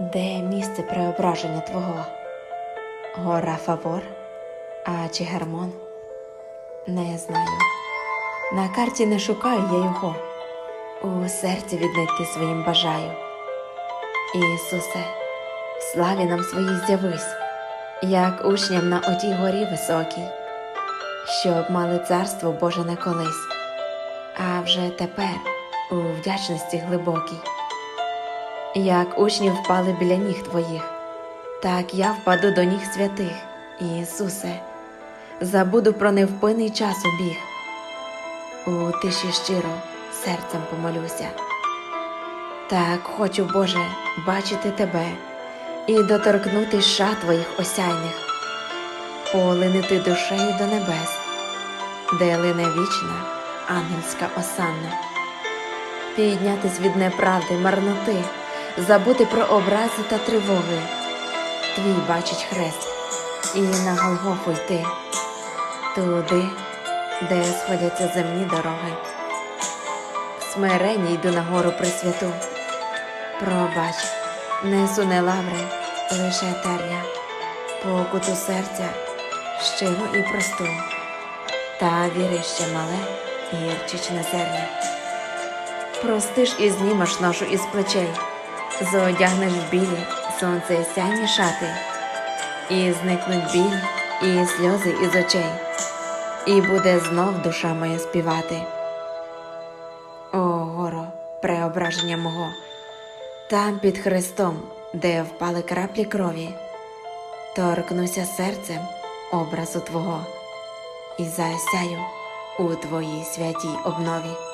Де місце преображення Твого? Гора Фавор? А чи Гермон? Не знаю. На карті не шукаю я його. У серці віднайти своїм бажаю. Ісусе, в славі нам своїй з'явись, як учням на отій горі високій, щоб мали царство Боже не колись, а вже тепер у вдячності глибокій. Як учні впали біля ніг твоїх, так я впаду до ніг святих, Ісусе, забуду про невпинний час убіг. У тиші щиро серцем помолюся. Так хочу, Боже, бачити Тебе і доторкнути ша Твоїх осяйних, полинити душею до небес, де лине вічна ангельська осанна, піднятись від неправди, марноти, забути про образи та тривоги. Твій бачить хрест, і на Голгофу йти, туди, де сходяться земні дороги. Смирені йду на гору Пресвяту. Пробач, несу не лаври, лише терня, покуту серця, щиру і просту, та віри ще мале і гірчичне зерня. Простиш і знімеш ношу із плечей, зодягнеш білі сонце сяйні шати, і зникнуть біль і сльози із очей, і буде знов душа моя співати. О, горо, преображення мого, там під Христом, де впали краплі крові, торкнуся серцем образу Твого і засяю у Твоїй святій обнові.